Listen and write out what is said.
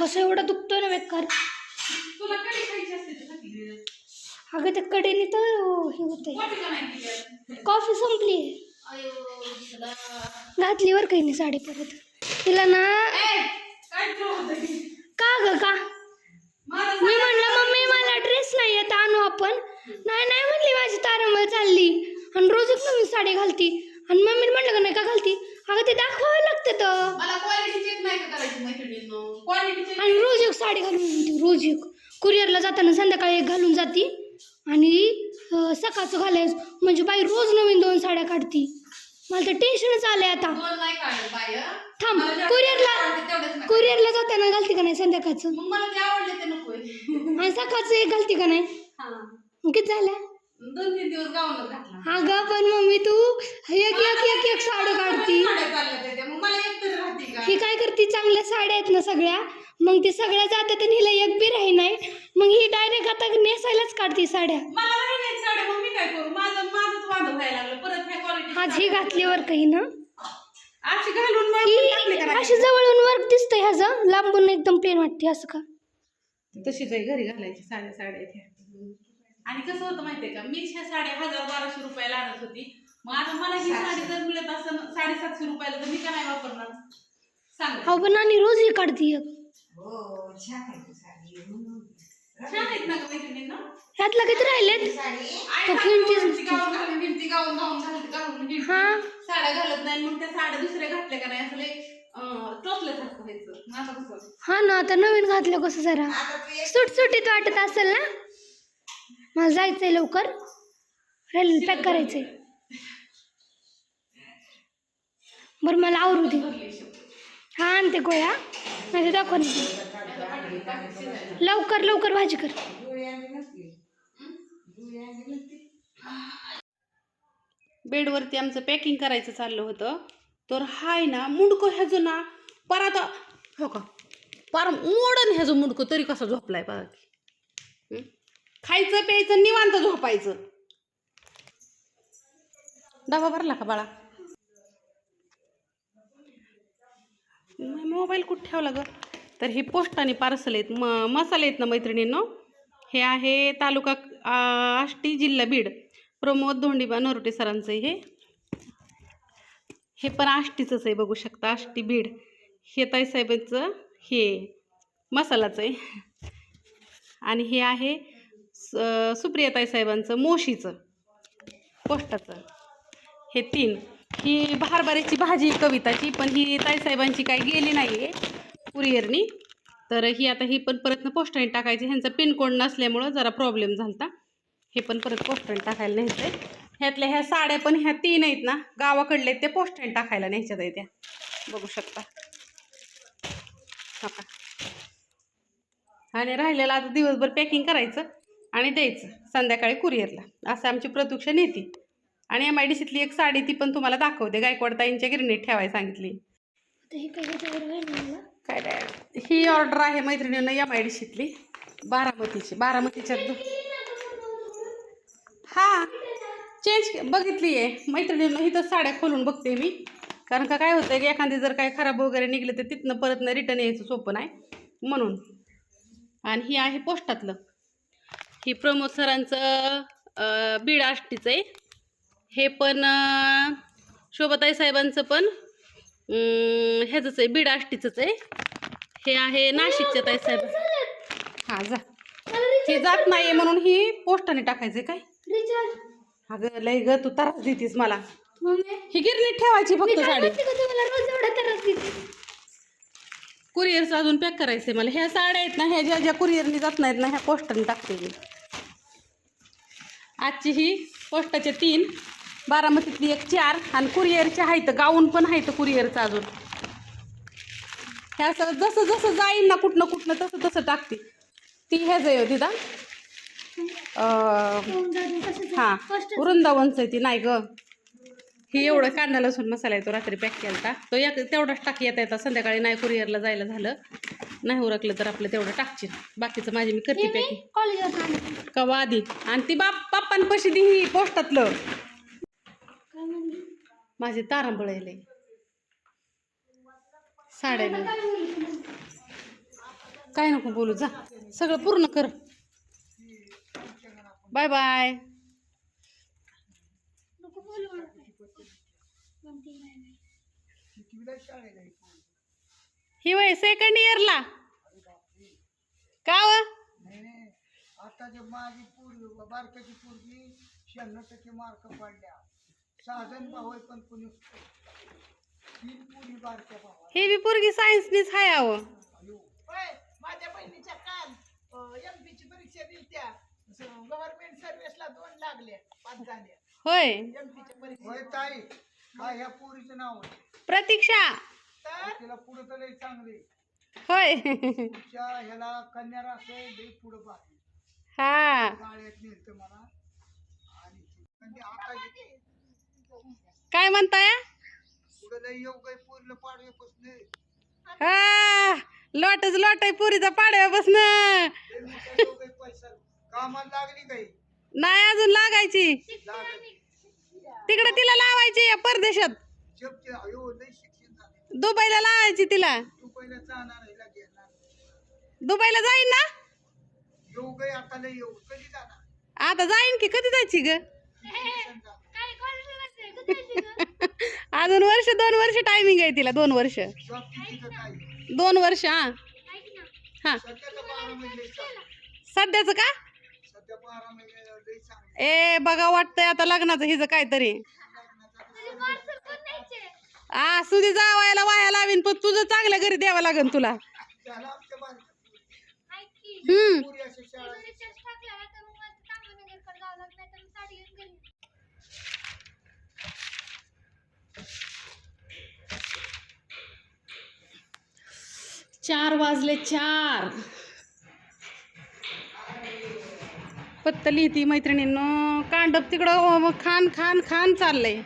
कसं एवढं दुखतोय ना बेकार. अगं त्या कडेने तर हे केली? कॉफी संपली. घातली वर काही नाही साडी परत? तिला ना होतं? का ग का? मी म्हणलं मम्मी मला ड्रेस नाही येत आणू आपण. नाही नाही म्हणली माझी तारांबळ चालली. आणि रोज एक नवीन साडी घालती. आणि मम्मी म्हणलं का नाही का घालती अगं ते दाखवावं लागतं तर मला क्वालिटी चेक नाही करायची मैत्रिणींनो? आणि रोज एक साडी घालून येते रोज एक. कुरिअरला जाताना संध्याकाळी एक घालून जाती आणि अं, सकाळचं घालायचं. म्हणजे बाई रोज नवीन दोन साड्या काढती. मला तर टेन्शनच आलंय आता. दोन नाही काढलं बाय थांब कुरिअरला तेवढेच. कुरिअरला जाताना घालती का नाही संध्याकाळचं? मग मला ते आवडले ते नकोय आणि सकाळचं एक घालती का नाही? हा. मग किती झाल्या? दोन तीन दिवस गाऊनच घातला. अगं पण मम्मी तू एक एक एक एक साडी काढती साड्या चालल्या त्याच्या मग मला एक तरी राहते का ही काय करते चांगल्या साड्या आहेत ना सगळ्या मग ती सगळ्या जातात आणि हिला एक बी राही नाही. मग ही डायरेक्ट आता नेसायलाच काढते साड्या. मला नाही नाही साड्या मग मी काय करू? माझं माझंच वांद व्हायला लागलं. परत ह्या क्वालिटी आज ही घातलीवर काही ना. अशी घालून मग पण टाकले ही का नाही? अशी जवळून वर्क दिसतंय ह्याचं लांबून एकदम प्लेन वाटते असं का? तशीच आहे घरी घालायची साड्या साड्या. आणि कसं होतं माहितीये का? मी ह्या साड्या हजार बाराशे रुपयाला आणत होती. मग आता मला ही साडी जर मिळत असं साडेसातशे रुपयाला तर मी का नाही वापरणार? सांग. हो पण आणि रोज ही काढते एक. छान आहेत ना गं मैत्रिणींनो? ह्यातलं किती राहिलेत. हा. साड्या घालत नाही मग त्या साड्या दुसऱ्या घातल्या का नाही? असं टोचल्यासारखं व्हायचं. कसं? हा ना आता नवीन घातलं कसं जरा? सुटसुटीत वाटत असेल ना? मला जायचंय लवकर. राहिलेलं पॅक करायचंय. बरं मला आवरू दे. हा आणते गोळ्या. नाही दाखव लवकर लवकर भाजी कर. बेडवरती आमचं पॅकिंग करायचं चाललं होतं. तर हाय ना मुंडकं ह्याचं ना परत हो का? पार मोडन ह्याचं मुंडकं तरी कसं झोपलाय बघा. की खायचं प्यायचं निवांत झोपायचं. डबा भरला का बाळा? मोबाईल कुठं ठेवला ग? तर हे पोस्टाने पार्सल आहेत. म मसाले आहेत ना मैत्रिणींनो? हे आहे तालुका आष्टी जिल्हा बीड. प्रमोद धोंडीबा नरोटे सरांचं हे. हे पण आष्टीचंच आहे बघू शकता आष्टी बीड. हे ताईसाहेबांचं हे मसालाचं आहे. आणि हे आहे स- सुप्रिया ताईसाहेबांचं मोशीचं. पोस्टाचं. हे तीन. ही भारबारीची भाजी कविताची पण ही ताईसाहेबांची काही गेली नाही आहे कुरिअरनी. तर ही आता ही पण परत पोस्टाने टाकायची. ह्यांचा पिनकोड नसल्यामुळं जरा प्रॉब्लेम झाला हे पण परत पोस्टाने टाकायला न्यायचं आहे ह्यातल्या ह्या साड्या पण ह्या तीन आहेत ना गावाकडले आहेत, ते पोस्टाने टाकायला न्यायच्यात आहे त्या. बघू शकता. हो का आणि राहिलेलं आता दिवसभर पॅकिंग करायचं आणि द्यायचं संध्याकाळी कुरिअरला. असं आमची प्रतीक्षा नेती आणि एम आय डी सीतली एक साडी ती पण तुम्हाला दाखवते. गायकवाड ताईंच्या गिरणीत ठेवायला सांगितली. हे काय नाही ही ऑर्डर आहे मैत्रिणींना एम आय डी सीतली बारामतीची बारामतीच्या हा चेंज बघितली आहे. मैत्रिणींना इथं साड्या खोलून बघते मी. कारण का काय होतं की एखादी जर काय खराब वगैरे निघले तर तिथनं परत न रिटर्न यायचं सोपं नाही. म्हणून. आणि ही आहे पोस्टातलं. ही प्रमोद सरांचं बीड आष्टीचं आहे. हे पण शोभाताई साहेबांचं पण अं, ह्याचंच आहे बीड आष्टीचंच आहे. हे आहे नाशिकच्या ताई साहेब. हां जा. ही जात नाही म्हणून ही पोस्टाने टाकायचं काय? अगं लय ग तू त्रास देतीस मला. मम्मी ही गिरणीत ठेवायची फक्त साडी. कुरिअरचं अजून पॅक करायचं मला. ह्या साड्या आहेत ना ह्या ज्या ज्या कुरिअरनी जात नाहीत ना ह्या पोस्टाने टाकते मी. आजची ही पोस्टाचे तीन. बारामतीतली एक चार आणि कुरिअरचे आहेत गाऊन पण आहेत कुरिअरचं अजून. ह्या असं जसं जसं जाईल ना कुठनं कुठनं तसं तसं टाकते. ती ह्याच आहे हो तिथं हां वृंदावनचं आहे ती नाही ग. ही एवढं कांदा लसूण मसाला येतो रात्री पॅक केला तो एक तेवढाच टाकी येता येतात संध्याकाळी नाही कुरिअरला जायला झालं. नाही उरकलं तर आपलं तेवढं टाकची बाकीचं माझी मी करते पॅकिंग. कवा आधी. आणि ती बाप पप्पांपाशी दी ही पोस्टातलं. माझे तारांबळ यायले साड्या. काय नको बोलू जा. सगळं पूर्ण कर. बाय बाय नको बोलू मला. म्हणते नाही, नाही. ही वय सेकंड इयरला का व? आता जे माझी पोरगी बारकाची पोरगी शहाण्णव टक्के मार्क पडल्या. साधन भाऊ आहे पण कुणी पोरी बारक्या भावा हे बी पोरगी सायन्सनीच हाय अहो. होय माझ्या बहिणीच्या काल एम ची परीक्षा दिली त्या गव्हर्नमेंट सर्व्हिसला दोन लागल्या पाच झाल्या होय. एम च्या होय परीक्षा ताई काय ह्या पोरीचं नाव आहे. प्रतीक्षा. तर तिला पुढं तर लय चांगले होय. तिच्या ह्याला कन्यारा असं लय पुढं बाकी हा. गाळ्यात नेलतं मला आणि ती- आता जे काय म्हणताय? हा लोटच लोट आहे पुरीचा लागली काही नाही अजून लागायची. तिकडे तिला लावायची या परदेशात. दुबईला लावायची तिला. दुबईला जाईन ना? आता जाईन की कधी जायची ग? अजून वर्ष दोन वर्ष टायमिंग आहे तिला दोन वर्ष दोन वर्ष हा. हा सध्याच का ए बघा वाटतंय आता लग्नाचं हिचं काहीतरी? आ सुधी जावायला वाया लावीन पण तुझं चांगल्या घरी द्यावं लागेल तुला. हम्म पोरी अशा शाळा तुझं recharge टाकला ना, तर मग मला तांबानगरकडे जावं लागलं, नाहीतर मी साडी घेऊन गेली. चार वाजले चार. पत्तली ती मैत्रिणींनो कांडप तिकडं खान खान खान चाललंय.